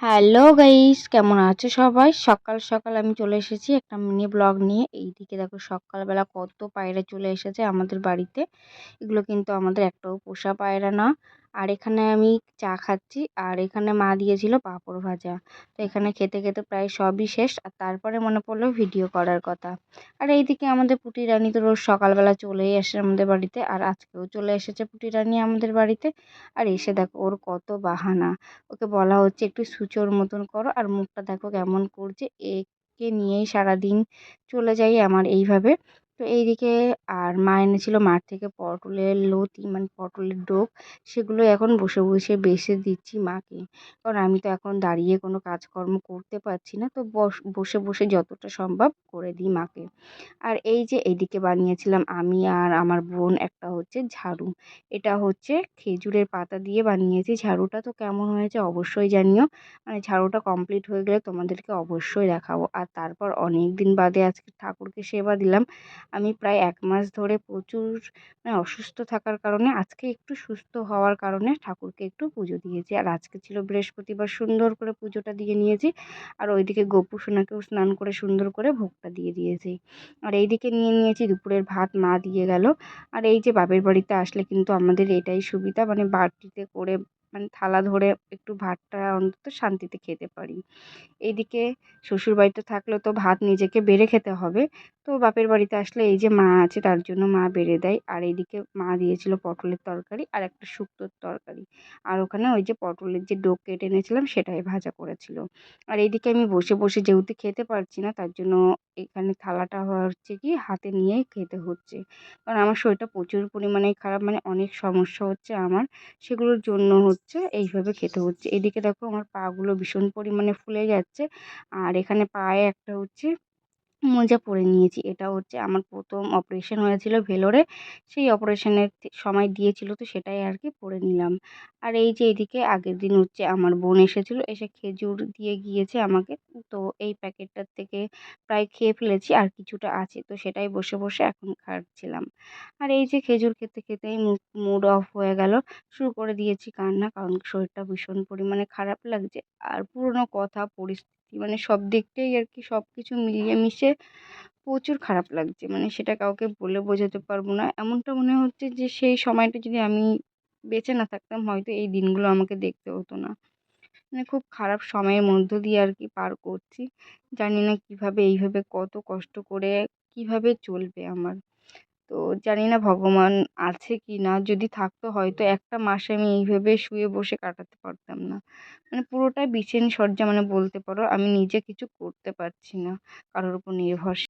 Hello guys, কেমন আছো সবাই? সকাল সকাল আমি চলে এসেছি একটা মিনি ব্লগ নিয়ে। এইদিকে দেখো সকালবেলা কত পায়রা চলে এসেছে আমাদের বাড়িতে। এগুলো কিন্তু আমাদের একটাও পোষা পায়রা না। আর এখানে আমি চা খাচ্ছি। আর এখানে মা দিয়েছিল পাঁপড় ভাজা। তো এখানে খেতে খেতে প্রায় সবই শেষ। আর তারপরে মনে পড়ল ভিডিও করার কথা। আর এইদিকে আমাদের পুটি রানী তো রোজ সকালবেলা চলেই আসে আমাদের বাড়িতে। আর আজকেও চলে এসেছে পুটি রানী আমাদের বাড়িতে। আর এসে দেখো ওর কত বাহানা। ওকে বলা হচ্ছে একটু সুচোর মতন করো। আর মুখটা দেখো কেমন করছে। একে নিয়েই সারাদিন চলে যাই আমার এইভাবে। তো এইদিকে আর মা এনেছিল মাঠ থেকে পটলের লতি মানে পটলের ডোক, সেগুলো এখন বসে বসে বেছে দিচ্ছি মাকে। কারণ আমি তো এখন দাঁড়িয়ে কোনো কাজকর্ম করতে পারছি না, তো বসে বসে যতটা সম্ভব করে দিই মাকে। আর এই যে এইদিকে বানিয়েছিলাম আমি আর আমার বোন, একটা হচ্ছে ঝাড়ু। এটা হচ্ছে খেজুরের পাতা দিয়ে বানিয়েছি। ঝাড়ুটা তো কেমন হয়েছে অবশ্যই জানিও। মানে ঝাড়ুটা কমপ্লিট হয়ে গেলে তোমাদেরকে অবশ্যই দেখাবো। আর তারপর অনেক দিন বাদে আজকে ঠাকুরকে সেবা দিলাম। আমি প্রায় এক মাস ধরে প্রচুর মানে অসুস্থ থাকার কারণে আজকে একটু সুস্থ হওয়ার কারণে ঠাকুরকে একটু পুজো দিয়েছি। আর আজকে ছিল বৃহস্পতিবার, সুন্দর করে পুজোটা দিয়ে নিয়েছি। আর ওইদিকে গোপু সোনাকেও স্নান করে সুন্দর করে ভোগটা দিয়ে দিয়েছি। আর এইদিকে নিয়ে নিয়েছি দুপুরের ভাত মা দিয়ে গেল। আর এই যে বাপের বাড়িতে আসলে কিন্তু আমাদের এটাই সুবিধা মানে বাটিতে করে মানে থালা ধরে একটু ভাতটা অন্তত শান্তিতে খেতে পারি। এইদিকে শ্বশুরবাড়িতে থাকলে তো ভাত নিজেকে বেড়ে খেতে হবে। তো বাপের বাড়িতে আসলে এই যে মা আছে তার জন্য মা বেড়ে দেয়। আর এইদিকে মা দিয়েছিল পটলের তরকারি আর একটা শুক্তোর তরকারি। আর ওখানে ওই যে পটলের যে ডোক কেটে এনেছিলাম সেটাই ভাজা করেছিল। আর এইদিকে আমি বসে বসে যেহেতু খেতে পারছি না তার জন্য এখানে থালাটা হচ্ছে কি হাতে নিয়েই খেতে হচ্ছে। কারণ আমার শরীরটা প্রচুর পরিমাণে খারাপ মানে অনেক সমস্যা হচ্ছে আমার। সেগুলোর জন্য হচ্ছে, এইভাবে খেতে হচ্ছে। এদিকে দেখো আমার পাগুলো ভীষণ পরিমাণে ফুলে যাচ্ছে। আর এখানে পায়ে একটা হচ্ছে মোজা পরে নিয়েছি। এটা হচ্ছে আমার প্রথম অপারেশন হয়েছিল ভেলোরে। সেই অপারেশনের সময় দিয়েছিল তো সেটাই আর কি পরে নিলাম। আর এই যে এদিকে আগের দিন হচ্ছে আমার বোন এসেছিল, এসে খেজুর দিয়ে গিয়েছে আমাকে। তো এই প্যাকেটটার থেকে প্রায় খেয়ে ফেলেছি, আর কিছুটা আছে। তো সেটাই বসে বসে এখন খাচ্ছিলাম। আর এই যে খেজুর খেতে খেতেই মুড অফ হয়ে গেল। শুরু করে দিয়েছি কান্না, কারণ শরীরটা ভীষণ পরিমাণে খারাপ লাগছে। আর পুরনো কথা, পরিস্থিতি মানে সব দিকটাই আর কি সব কিছু মিলিয়ে মিশে প্রচুর খারাপ লাগছে। মানে সেটা কাউকে বলে বোঝাতে পারব না। এমনটা মনে হচ্ছে যে, সেই সময়টা যদি আমি বেঁচে না থাকতাম, হয়তো এই দিনগুলো আমাকে দেখতে হতো না। মানে খুব খারাপ সময়ের মধ্য দিয়ে আর কি পার করছি। জানি না কীভাবে এইভাবে কত কষ্ট করে কীভাবে চলবে আমার। তো জানি না ভগবান আছে কি না। যদি থাকতো হয়তো একটা মাস আমি এইভাবে শুয়ে বসে কাটাতে পারতাম না। মানে পুরোটাই বিছেন সজ্জা মানে বলতে পারো আমি নিজে কিছু করতে পারছি না। কারোর উপর নির্ভরশীল